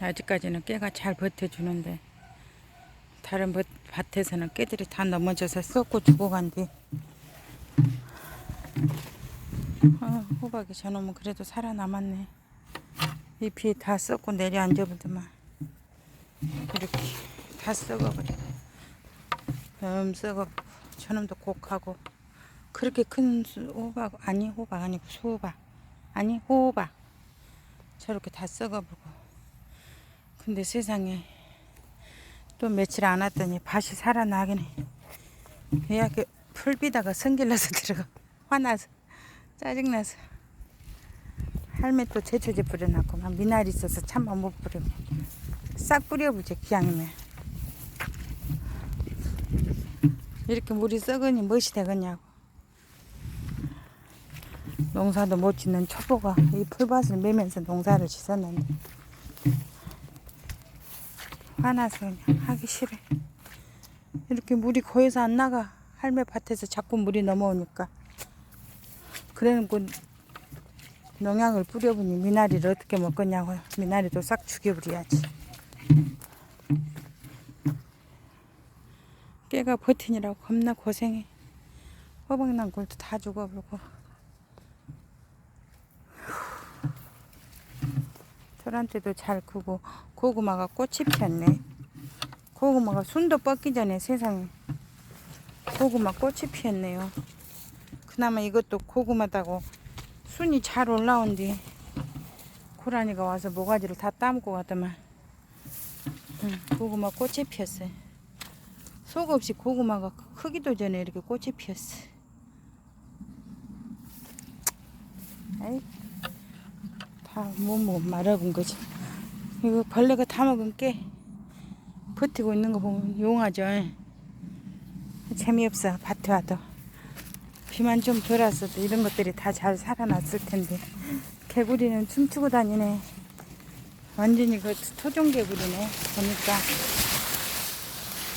아직까지는 깨가 잘 버텨주는데 다른 밭- 밭에서는 깨들이 다 넘어져서 썩고 죽어간디 아, 호박이 저놈은 그래도 살아남았네. 잎이 다 썩고 내려앉아보더만. 이렇게 다 썩어버려. 음 썩어 저놈도 곡하고 그렇게 큰 수- 호박 아니 호박 아니고 수호박. 아니 호박. 저렇게 다 썩어보고 근데 세상에 또 며칠 안 왔더니 밭이 살아나긴 해. 얘가 그 풀비다가 성질나서 들어가. 화나서 짜증나서. 할매 또 제초제 뿌려놨고 막 미나리 있어서 참만 못 뿌리고 싹 뿌려보지 기왕이면. 이렇게 물이 썩으니 무엇이 되겠냐고. 농사도 못 짓는 초보가 이 풀밭을 매면서 농사를 짓었는데 화나서 그냥 하기 싫어. 이렇게 물이 고여서 안 나가. 할매 밭에서 자꾸 물이 넘어오니까. 그래놓고 농약을 뿌려보니 미나리를 어떻게 먹겠냐고요. 미나리도 싹 죽여버려야지. 깨가 버티느라고 겁나 고생해. 굴도 다 죽어버리고. 저란테도 잘 크고 고구마가 꽃이 피었네. 고구마가 순도 뻗기 전에 세상에 고구마 꽃이 피었네요. 그나마 이것도 고구마다고 순이 잘 올라온디 고라니가 와서 모가지를 다 따먹고 가더만 응, 고구마 꽃이 피었어요. 속 없이 고구마가 크기도 전에 이렇게 꽃이 피었어. 아이 다못뭐 말아본 거지. 이거 벌레가 다 먹은 게 버티고 있는 거 보면 용하죠. 재미없어 밭에 와도 비만 좀 덜 왔어도 이런 것들이 다 잘 살아났을 텐데 개구리는 춤추고 다니네. 완전히 그 토종 개구리네. 보니까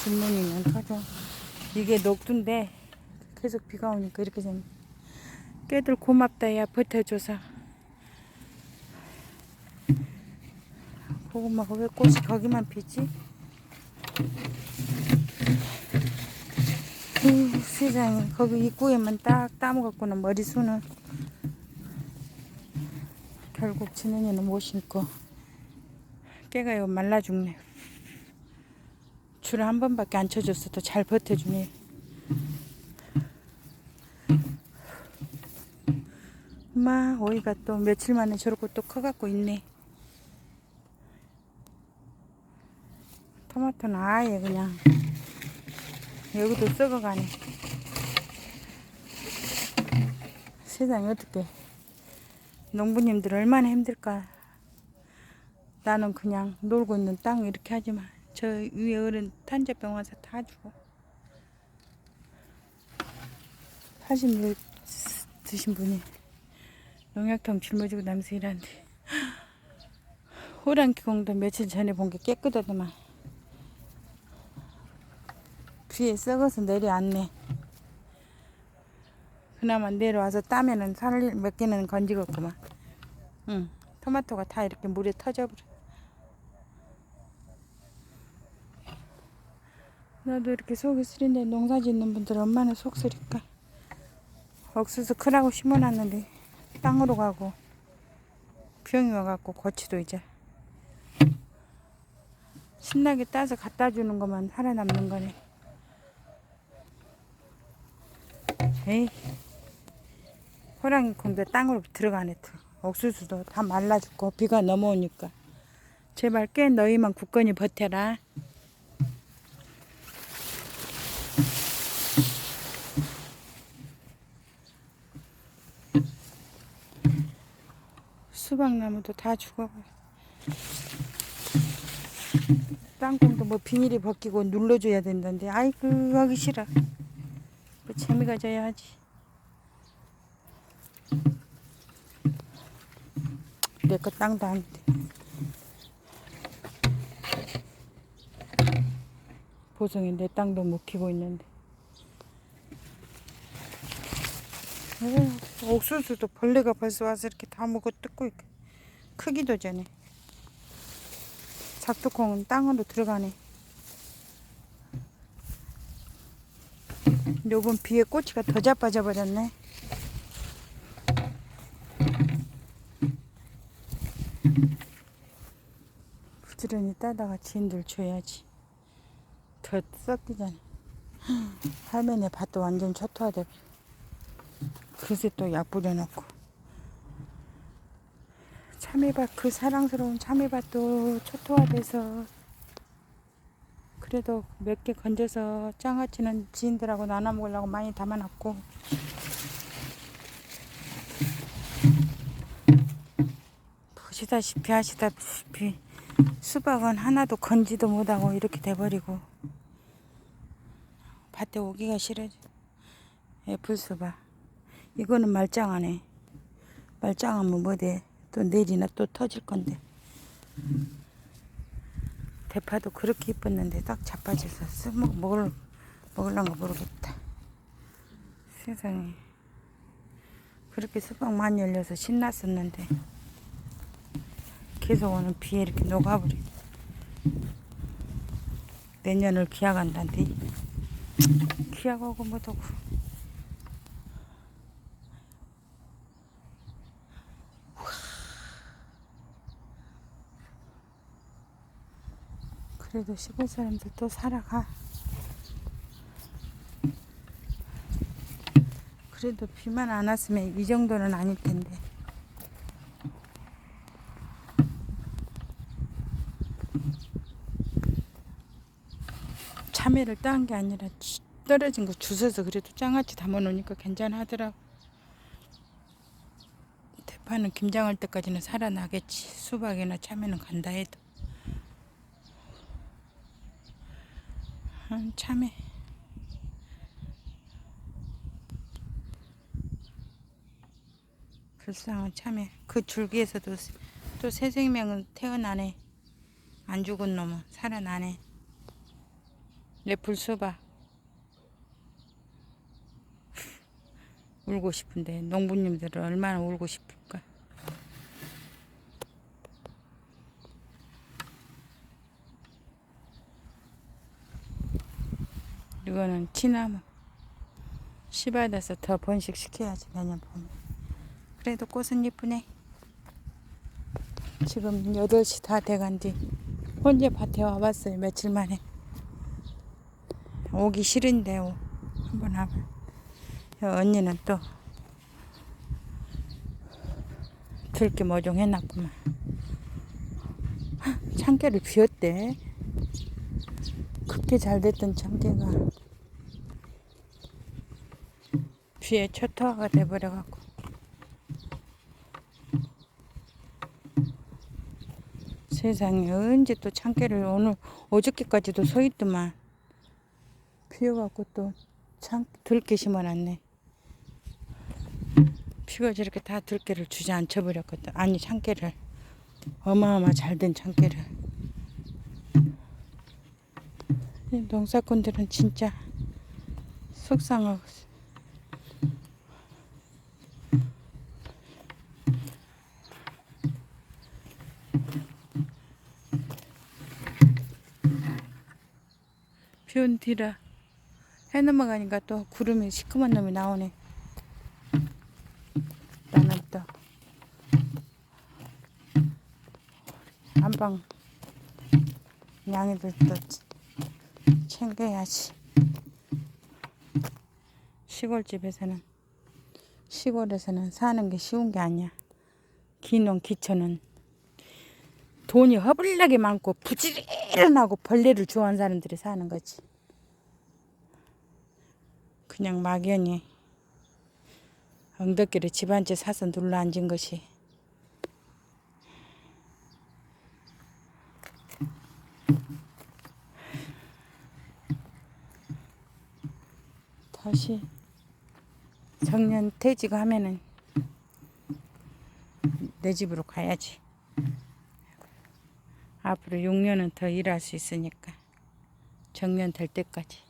주문이는 토종. 이게 녹두인데 계속 비가 오니까 이렇게 생. 깨들 고맙다 야 버텨줘서. 고구마가 왜 꽃이 거기만 피지? 이 세상에 거기 입구에만 딱 따먹었구나 머리수는. 결국 지능이는 못 심고. 깨가 이거 말라 죽네. 줄한 번밖에 안 쳐줬어도 잘 버텨주네. 엄마 오이가 또 며칠 만에 저렇게 또 커갖고 있네 토마토는 아예 그냥 여기도 썩어가네. 세상에 어떻게 농부님들 얼마나 힘들까. 나는 그냥 놀고 있는 땅 이렇게 하지만 저 위에 어른 탄저병 와서 다 죽어. 80일 드신 분이 농약통 짊어지고 남서 일하는데 호랑기 공도 며칠 전에 본 게 깨끗하더만. 비에 썩어서 내려왔네. 그나마 내려와서 따면은 살몇 개는 건지겠구만. 응. 토마토가 다 이렇게 물에 터져버려. 나도 이렇게 속이 쓰린데 농사 짓는 분들 얼마나 속 쓰릴까. 옥수수 크라고 심어놨는데 땅으로 가고 병이 와갖고 고치도 이제 신나게 따서 갖다 주는 것만 살아남는 거네. 에이, 호랑이 콩도 땅으로 들어가네. 또. 옥수수도 다 말라 죽고 비가 넘어오니까. 제발 꽤 너희만 굳건히 버텨라. 수박나무도 다 죽어버려. 땅콩도 뭐 비닐이 벗기고 눌러줘야 된다는데, 아이고, 하기 싫어. 뭐 재미가 져야 하지. 내 거 땅도 아닌데. 보성이 내 땅도 못 키고 있는데. 에휴, 옥수수도 벌레가 벌써 와서 이렇게 다 먹어 뜯고 있고. 크기도 전에. 박두콩은 땅으로 들어가네. 요번 비에 꼬치가 더 자빠져 버렸네. 부지런히 따다가 지인들 줘야지. 더 썩기잖아. 할머니 밭도 완전 초토화돼. 그새 또 약 뿌려놓고. 참외밭, 그 사랑스러운 참외밭도 초토화돼서 그래도 몇 개 건져서 장아찌는 지인들하고 나눠 먹으려고 많이 담아놨고. 보시다시피 하시다시피 수박은 하나도 건지도 못하고 이렇게 돼버리고. 밭에 오기가 싫어져. 애플수박. 이거는 말짱하네. 말짱하면 뭐돼? 또 내리나 또 터질 건데 대파도 그렇게 이뻤는데 딱 자빠져서 쓰먹 먹을 먹을란가 모르겠다. 세상에. 그렇게 수박 많이 열려서 신났었는데 계속 오는 비에 이렇게 녹아버려 내년을 기약한다는데. 기약하고 뭐하고 그래도 시골 사람들 또 살아가. 그래도 비만 안 왔으면 이 정도는 아닐 텐데. 참외를 딴 게 아니라 지- 떨어진 거 주워서 그래도 장아찌 담아놓으니까 괜찮하더라고. 대파는 김장할 때까지는 살아나겠지. 수박이나 참외는 간다 해도. 음, 참해. 불쌍한 참해. 그 줄기에서도 또 새 생명은 태어나네. 안 죽은 놈은 살아나네. 내 불수박. 울고 싶은데 농부님들은 얼마나 울고 싶을까. 이거는 씨 받아서 더 번식시켜야지 내년 봄에. 그래도 꽃은 이쁘네. 지금 8시 다 돼간뒤 혼자 밭에 와봤어요 며칠 만에. 오기 싫은데 오. 한번 와봐. 언니는 또 들게 모종 해놨구만. 헉, 참깨를 비웠대 그렇게 잘 됐던 참깨가 비에 초토화가 돼버려갖고. 세상에 언제 또 참깨를 오늘 어저께까지도 서 있더만. 비어갖고 또 참 들깨 심어놨네. 비가 저렇게 다 들깨를 주저 앉혀버렸거든. 아니 참깨를. 어마어마 잘 된 참깨를 이 농사꾼들은 진짜 속상하고 비온 뒤라 해 넘어가니까 또 구름이 시커먼 놈이 나오네. 나는 또 안방 양이들 또 챙겨야지. 시골집에서는 시골에서는 사는 게 쉬운 게 아니야. 기농 기초는 돈이 허블나게 많고 부지런하고 벌레를 좋아하는 사람들이 사는 거지. 그냥 막연히 엉덩이를 집한 채 사서 눌러 앉은 것이 다시 정년 퇴직하면은 내 집으로 가야지. 앞으로 6년은 더 일할 수 있으니까 정년 될 때까지.